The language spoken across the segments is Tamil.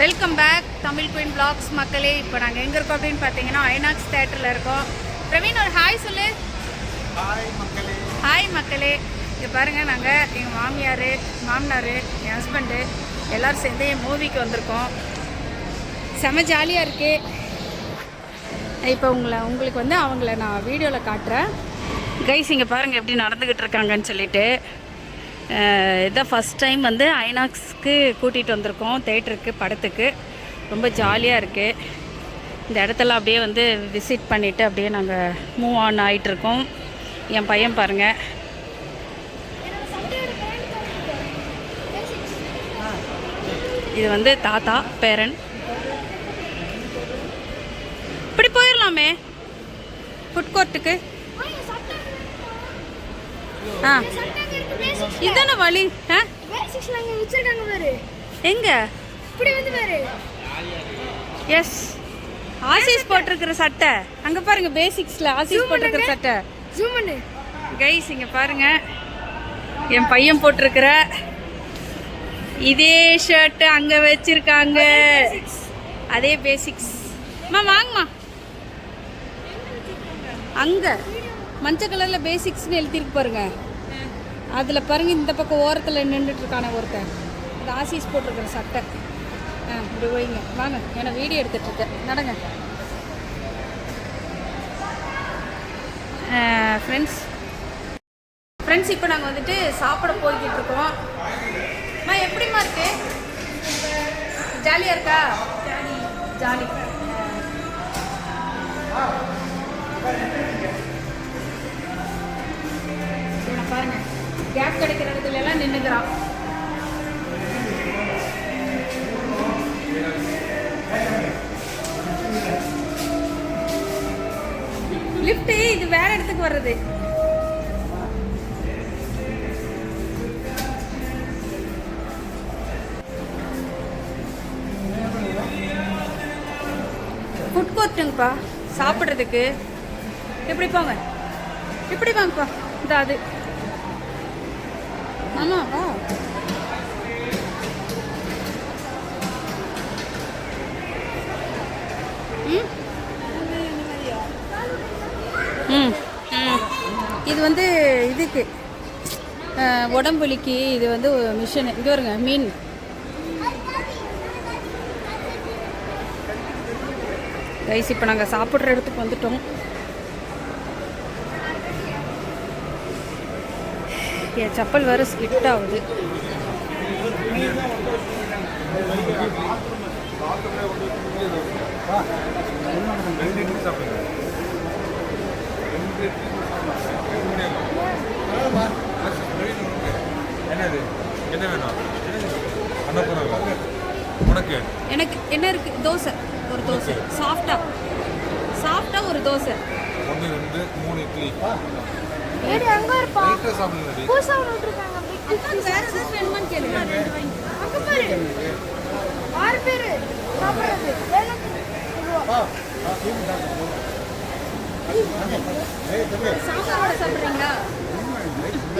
Welcome back Tamil queen blogs மக்களே. இப்போ நாங்கள் எங்கே இருக்கோம் அப்படின்னு பார்த்தீங்கன்னா ஐநாக்ஸ் தேட்டரில் இருக்கோம். பிரவீன் ஒரு ஹாய் சொல்லு. ஹாய் மக்களே. ஹாய் மக்களே. இங்கே பாருங்கள் நாங்கள் எங்கள் மாமியார் மாமனார் என் ஹஸ்பண்டு எல்லோரும் சேர்ந்து மூவிக்கு வந்திருக்கோம். செம ஜாலியாக இருக்கு. இப்போ உங்களை உங்களுக்கு வந்து அவங்கள நான் வீடியோவில் காட்டுறேன். கைஸ் இங்கே பாருங்கள் எப்படி நடந்துக்கிட்டு இருக்காங்கன்னு சொல்லிட்டு. இதான் ஃபஸ்ட் டைம் வந்து ஐநாக்ஸ்க்கு கூட்டிகிட்டு வந்திருக்கோம் தேட்டருக்கு படத்துக்கு. ரொம்ப ஜாலியாக இருக்குது இந்த இடத்தெல்லாம் அப்படியே வந்து விசிட் பண்ணிவிட்டு அப்படியே நாங்கள் மூவ் ஆன் ஆகிட்டுருக்கோம் என் பையன் பாருங்கள் இது வந்து தாத்தா பேரன். இப்படி போயிடலாமே. ஃபுட் கோர்ட்டுக்கு ஆ. இதுதானே வழி எங்க? இப்படி வந்து பாரு எஸ் ஆசிஸ் போட்டிருக்கிற சட்டை. அங்க பாருங்க பேசிக்ஸ்ல ஆசிஸ் போட்டிருக்கிற சட்டை. ஜூம் பண்ணு. கைஸ் இங்க பாருங்க. என் பையன் போட்டிருக்கிற இதே ஷர்ட் அங்க வச்சிருக்காங்க. அதே பேசிக்ஸ் அம்மா வாங்கம்மா. அங்க மஞ்சள் கலர்ல பேசிக்ஸ்னு எழுதிருக்கு பாருங்க. அதில் பாருங்க இந்த பக்கம் ஓரத்தில் நின்றுட்டுருக்கானே ஒருத்தன். அது ஆசீஸ் போட்டிருக்கிற சட்டை. ஆ இப்படி வைங்க. வாங்க ஏன்னா வீடியோ எடுத்துகிட்ருக்கேன் நடங்க. ஃப்ரெண்ட்ஸ் ஃப்ரெண்ட்ஸ் இப்போ நாங்கள் வந்துட்டு சாப்பிட போய்கிட்டு இருக்கோம். அம்மா எப்படிம்மா இருக்கு? ஜாலியாக இருக்கா? ஜாலி. ஜாலி. இடத்துல லிஃப்ட் இது வேற இடத்துக்கு வர்றது. ஃபுட் கோர்ட்டுங்கப்பா சாப்பிட்றதுக்கு. இப்படி போங்க? இப்படி வாங்கப்பா? இந்த அது. ஆமா ம் ம் இது வந்து இதுக்கு உடம்புலிக்கு உடம்பு வலிக்கு இது வந்து மிஷின். இங்கே வருங்க மீன். ரைஸ் இப்போ நாங்கள் சாப்பிட்ற இடத்துக்கு வந்துட்டோம். என் செப்பல் வேறு ஸ்லிட் ஆகுது. என்னது? என்ன வேணும்? அன்னபூர்ணா உனக்கு? எனக்கு என்ன இருக்கு? தோசை. ஒரு தோசை. சாஃப்டா. சாஃப்டா ஒரு தோசை. ஒன்று ரெண்டு மூணு இட்லி. ஏடி அங்க இருப்பா. நைட்டாக சாப்பிடுங்க புதுசா ஒன்று விட்டுருக்காங்க big அக்கா, வேற ஏதாவது வேணுமான்னு கேளுங்க. அங்க பாரு. ஆறு பேரு சாப்பிடுறது. வேணும் சாப்பாடு. சாப்பிட்றீங்களா?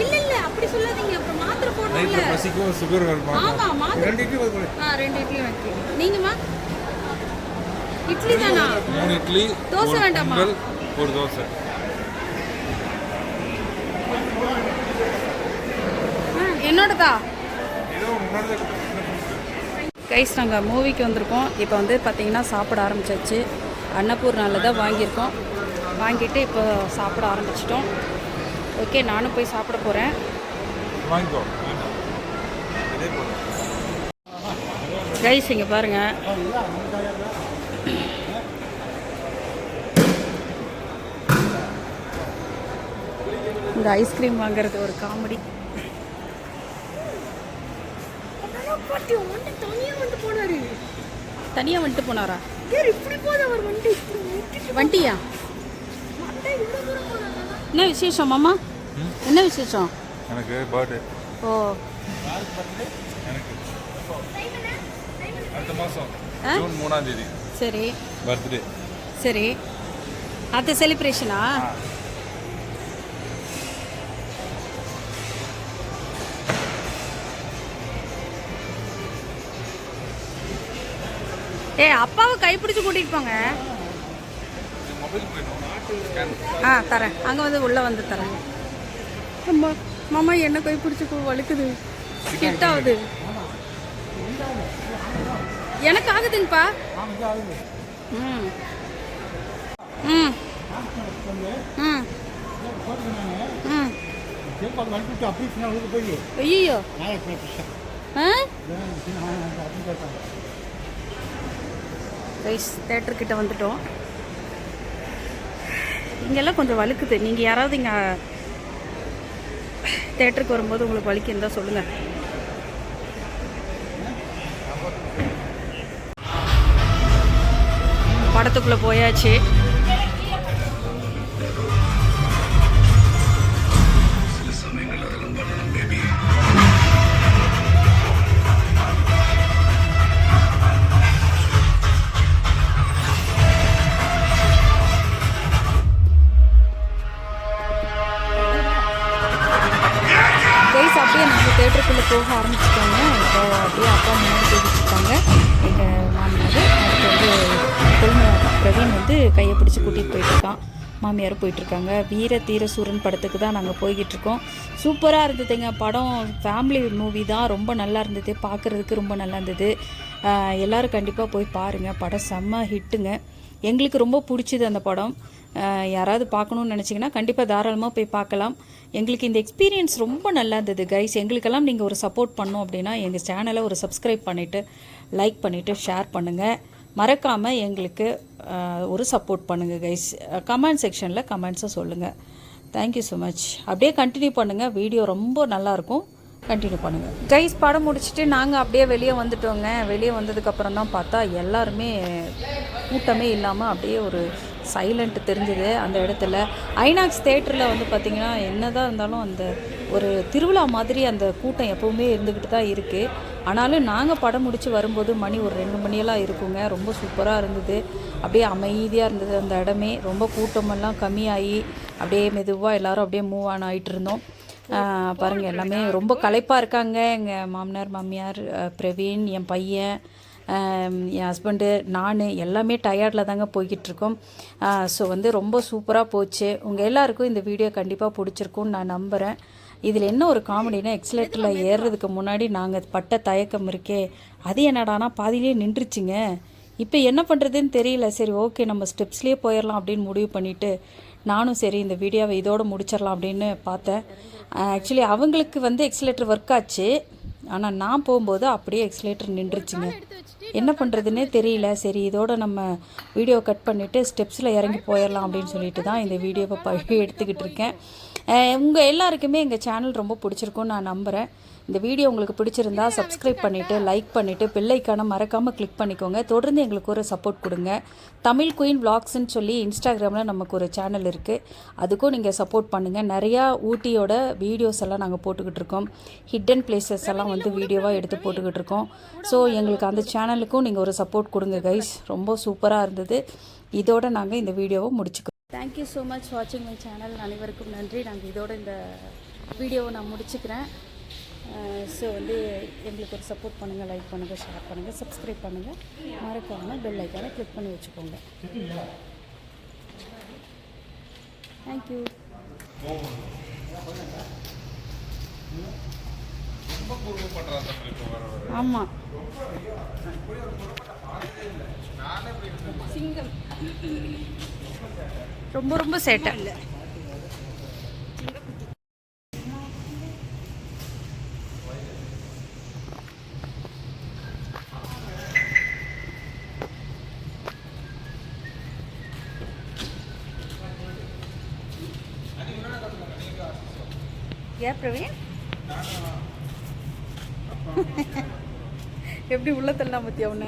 இல்ல இல்ல அப்படி சொல்லாதீங்க. அப்புறம் மாத்திரை போடணும்ல. பசிக்கும் சுகர் வருமா ஆமா மாத்திரை. ரெண்டு இட்லி வருது ஆ ரெண்டு இட்லி வைக்க நீங்கம்மா? இட்லி தானா? மூணு இட்லி தோசை ஒரு வேண்டாமா? ஒரு தோசை. என்னோடதா? கைஸ் நாங்கள் மூவிக்கு வந்திருக்கோம். இப்போ வந்து பார்த்தீங்கன்னா சாப்பிட ஆரம்பிச்சாச்சு. அன்னபூர்னால தான் வாங்கியிருக்கோம். வாங்கிட்டு இப்போ சாப்பிட ஆரம்பிச்சிட்டோம். ஓகே நானும் போய் சாப்பிட போகிறேன் கைஸ் இங்கே பாருங்கள் இந்த ஐஸ்கிரீம் வாங்குறது ஒரு காமெடி பாட்டி வந்து தனியா வந்து போனாரு. தனியாக வந்துட்டு போனாரா? ஏறு இப்படி போத அவர் வண்டி? இப்படி விட்டுட்டு வண்டியா? என்ன விசேஷம் மாமா? என்ன விசேஷம்? எனக்கு பர்த்டே. ஓ. எனக்கு அடுத்த மாதம்? ஜூன் மூணாம் தேதி. சரி. பர்த்டே. சரி. அது செலிப்ரேஷனா ஏ அப்பாவை கைப்பிடிச்சு கூட்டிகிட்டு போங்க. ஆ தரேன். அங்கே வந்து உள்ளே வந்து தரேன். அம்மா மாமா என்ன கைப்பிடிச்சு போ கிட்ட ஆகுது எனக்கு ஆகுதுங்கப்பா. ம். ம். ம். ம். ஐயோ ஆ? ரைஸ் தேட்டர்கிட்ட வந்துட்டோம். இங்கெல்லாம் கொஞ்சம் வலுக்குது நீங்கள் யாராவது இங்கே தேட்டருக்கு வரும்போது உங்களுக்கு வலிக்கு இருந்தால் சொல்லுங்கள் படத்துக்குள்ளே போயாச்சு. பிடிச்சி கூட்டிகிட்டு போயிட்டுருக்கான் மாமியார் போயிட்டுருக்காங்க வீர தீர சூரன் படத்துக்கு தான் நாங்கள் போய்கிட்டு இருக்கோம். சூப்பராக இருந்ததுங்க. படம் ஃபேமிலி மூவி தான். ரொம்ப நல்லா இருந்தது. பார்க்குறதுக்கு ரொம்ப நல்லா இருந்தது. எல்லோரும் கண்டிப்பாக போய் பாருங்கள் படம் செம்ம ஹிட்டுங்க. எங்களுக்கு ரொம்ப பிடிச்சது அந்த படம். யாராவது பார்க்கணுன்னு நினச்சிங்கன்னா கண்டிப்பாக தாராளமாக போய் பார்க்கலாம். எங்களுக்கு இந்த எக்ஸ்பீரியன்ஸ் ரொம்ப நல்லா இருந்தது கைஸ் எங்களுக்கெல்லாம் நீங்கள் ஒரு சப்போர்ட் பண்ணோம் அப்படின்னா எங்கள் சேனலை ஒரு சப்ஸ்கிரைப் பண்ணிவிட்டு லைக் பண்ணிவிட்டு ஷேர் பண்ணுங்கள் மறக்காமல் எங்களுக்கு ஒரு சப்போர்ட் பண்ணுங்கள் கைஸ் கமெண்ட் செக்ஷனில் கமெண்ட்ஸை சொல்லுங்கள் தேங்க்யூ ஸோ மச் அப்படியே கண்டினியூ பண்ணுங்கள் வீடியோ ரொம்ப நல்லாயிருக்கும் கண்டினியூ பண்ணுங்கள் கைஸ் படம் முடிச்சுட்டு நாங்கள் அப்படியே வெளியே வந்துட்டோங்க. வெளியே வந்ததுக்கப்புறம் தான் பார்த்தா எல்லாருமே கூட்டமே இல்லாமல் அப்படியே ஒரு சைலண்ட் தெரிஞ்சுது அந்த இடத்துல. ஐநாக்ஸ் தேட்டரில் வந்து பார்த்திங்கன்னா என்னதான் இருந்தாலும் அந்த ஒரு திருவிழா மாதிரி அந்த கூட்டம் எப்போவுமே இருந்துக்கிட்டு தான் இருக்குது ஆனாலும் நாங்கள் படம் முடித்து வரும்போது மணி ஒரு ரெண்டு மணியெல்லாம் இருக்குங்க ரொம்ப சூப்பராக இருந்தது. அப்படியே அமைதியாக இருந்தது அந்த இடமே. ரொம்ப கூட்டமெல்லாம் கம்மியாகி அப்படியே மெதுவாக எல்லாரும் அப்படியே மூவ் ஆன் ஆகிட்டு இருந்தோம். பாருங்கள் எல்லாமே ரொம்ப களைப்பாக இருக்காங்க. எங்கள் மாமனார் மாமியார் பிரவீன் என் பையன் என் ஹஸ்பண்டு நான் எல்லாமே டயர்டில் தாங்க போய்கிட்டு இருக்கோம். ஸோ வந்து ரொம்ப சூப்பராக போச்சு. உங்கள் எல்லாருக்கும் இந்த வீடியோ கண்டிப்பாக பிடிச்சிருக்கும்னு நான் நம்புகிறேன் இதில் என்ன ஒரு காமெடினா எக்ஸலேட்டரில் ஏறுறதுக்கு முன்னாடி நாங்கள் பட்ட தயக்கம் இருக்கே. அது என்னடானா பாதியிலே நின்றுச்சுங்க. இப்போ என்ன பண்ணுறதுன்னு தெரியல. சரி ஓகே நம்ம ஸ்டெப்ஸ்லேயே போயிடலாம் அப்படின்னு முடிவு பண்ணிவிட்டு நானும் சரி இந்த வீடியோவை இதோட முடிச்சிடலாம் அப்படின்னு பார்த்தேன். ஆக்சுவலி அவங்களுக்கு வந்து எக்ஸலேட்டர் ஒர்க் ஆச்சு. ஆனால் நான் போகும்போது அப்படியே எக்ஸலேட்டர் நின்றுச்சுங்க. என்ன பண்ணுறதுன்னே தெரியல. சரி இதோட நம்ம வீடியோ கட் பண்ணிவிட்டு ஸ்டெப்ஸில் இறங்கி போயிடலாம் அப்படின்னு சொல்லிட்டு தான் இந்த வீடியோவை எடுத்துக்கிட்டு இருக்கேன். உங்கள் எல்லாருக்குமே எங்கள் சேனல் ரொம்ப பிடிச்சிருக்கும்னு நான் நம்புகிறேன் இந்த வீடியோ உங்களுக்கு பிடிச்சிருந்தா சப்ஸ்கிரைப் பண்ணிவிட்டு லைக் பண்ணிவிட்டு பெல்லைக்கான மறக்காமல் கிளிக் பண்ணிக்கோங்க. தொடர்ந்து எங்களுக்கு ஒரு சப்போர்ட் கொடுங்க. தமிழ் குயின் vlogsன்னு சொல்லி இன்ஸ்டாகிராமில் நமக்கு ஒரு சேனல் இருக்குது அதுக்கும் நீங்கள் சப்போர்ட் பண்ணுங்கள் நிறையா ஊட்டியோட வீடியோஸ் எல்லாம் நாங்கள் போட்டுக்கிட்டு இருக்கோம். ஹிடன் பிளேசஸ் எல்லாம் வந்து வீடியோவாக எடுத்து போட்டுக்கிட்டு இருக்கோம். ஸோ எங்களுக்கு அந்த சேனலுக்கும் நீங்கள் ஒரு சப்போர்ட் கொடுங்க கைஸ் ரொம்ப சூப்பராக இருந்தது. இதோட நாங்கள் இந்த வீடியோவை முடிச்சுக்கிறோம். தேங்க்யூ ஸோ மச் வாட்சிங் மை சேனல் அனைவருக்கும் நன்றி. நாங்கள் இதோட இந்த வீடியோவை நான் முடிச்சுக்கிறேன். ஸோ வந்து எங்களுக்கு ஒரு சப்போர்ட் பண்ணுங்கள் லைக் பண்ணுங்கள் ஷேர் பண்ணுங்கள் சப்ஸ்கிரைப் பண்ணுங்கள் மறக்காமல் பெல் ஐக்கானை கிளிக் பண்ணி வச்சுக்கோங்க. தேங்க்யூ ஆமாம் சிங்கம் ரொம்ப ரொம்ப சேட்டை. ஏன் பிரவீன்? எப்படி உள்ள தள்ளலாம் பத்தியா உன்ன?